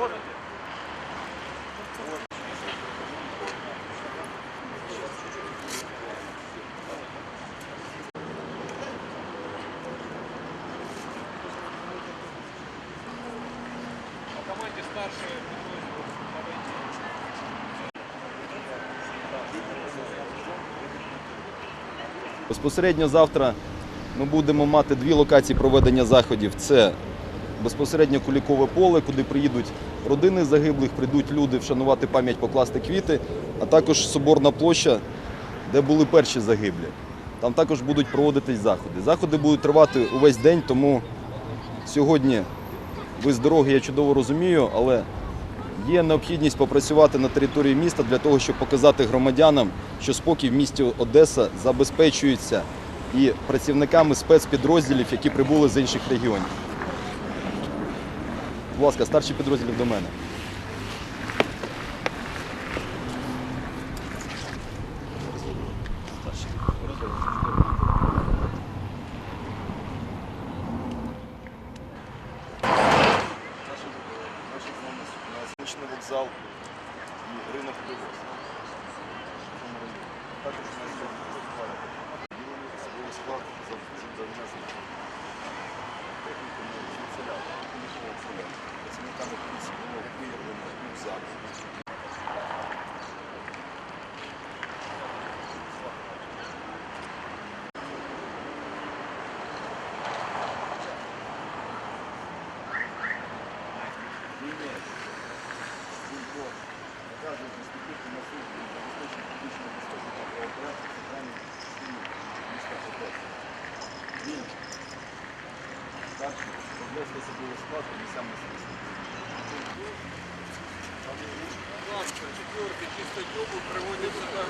Ходите? По подойти. Безпосередньо завтра ми будемо мати дві локації проведення заходів. Це безпосередньо Кулікове поле, куди приїдуть родини загиблих, прийдуть люди вшанувати пам'ять, покласти квіти, а також Соборна площа, де були перші загиблі. Там також будуть проводитись заходи. Заходи будуть тривати увесь день, тому сьогодні ви з дороги я чудово розумію, але Є необхідність попрацювати на території міста для того, щоб показати громадянам, що спокій в місті Одеса забезпечується і працівниками спецпідрозділів, які прибули з інших регіонів. Будь ласка, старші підрозділів до мене. Вокзал і ринок привоз. Також Обласний особливий склад, і сам на Будь ласка, четверки чистотюбу приводять сюди.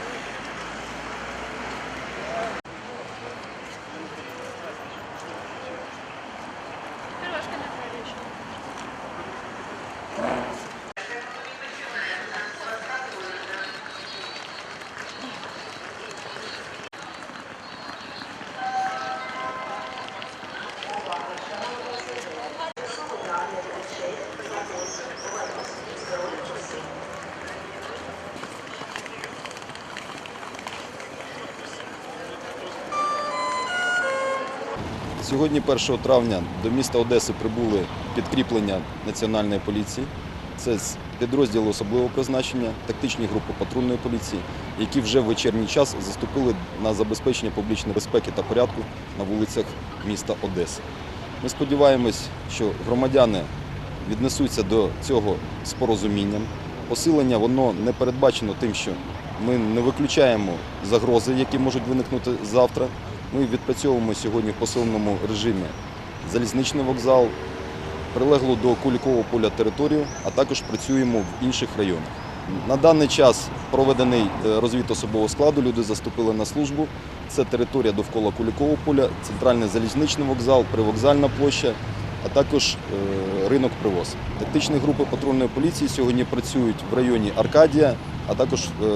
Сьогодні, 1 травня, до міста Одеси прибули підкріплення Національної поліції. Це з підрозділу особливого призначення, тактичні групи патрульної поліції, які вже в вечірній час заступили на забезпечення публічної безпеки та порядку на вулицях міста Одеси. Ми сподіваємось, що громадяни віднесуться до цього з порозумінням. Посилення воно не передбачено тим, що ми не виключаємо загрози, які можуть виникнути завтра. Ми відпрацьовуємо сьогодні в посиленому режимі залізничний вокзал, прилеглу до Кулікового поля територію, а також працюємо в інших районах. На даний час проведений е, розвід особового складу, люди заступили на службу. Це територія довкола Кулікового поля, центральний залізничний вокзал, привокзальна площа, а також е, ринок привоз. Тактичні групи патрульної поліції сьогодні працюють в районі Аркадія, а також е,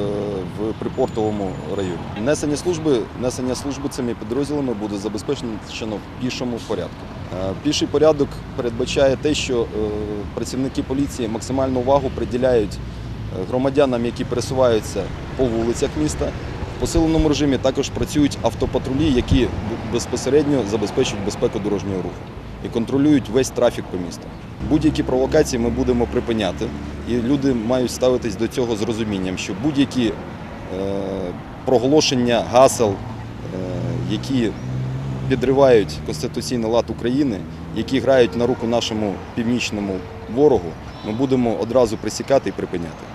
в припортовому районі. Несення служби, несення служби цими підрозділами буде забезпечено в пішому порядку. Е, Піший порядок передбачає те, що е, працівники поліції максимальну увагу приділяють громадянам, які пересуваються по вулицях міста. В посиленому режимі також працюють автопатрулі, які безпосередньо забезпечують безпеку дорожнього руху і контролюють весь трафік по місту. Будь-які провокації ми будемо припиняти, і люди мають ставитись до цього з розумінням, що будь-які е, проголошення гасел, е, які підривають конституційний лад України, які грають на руку нашому північному ворогу, ми будемо одразу присікати і припиняти.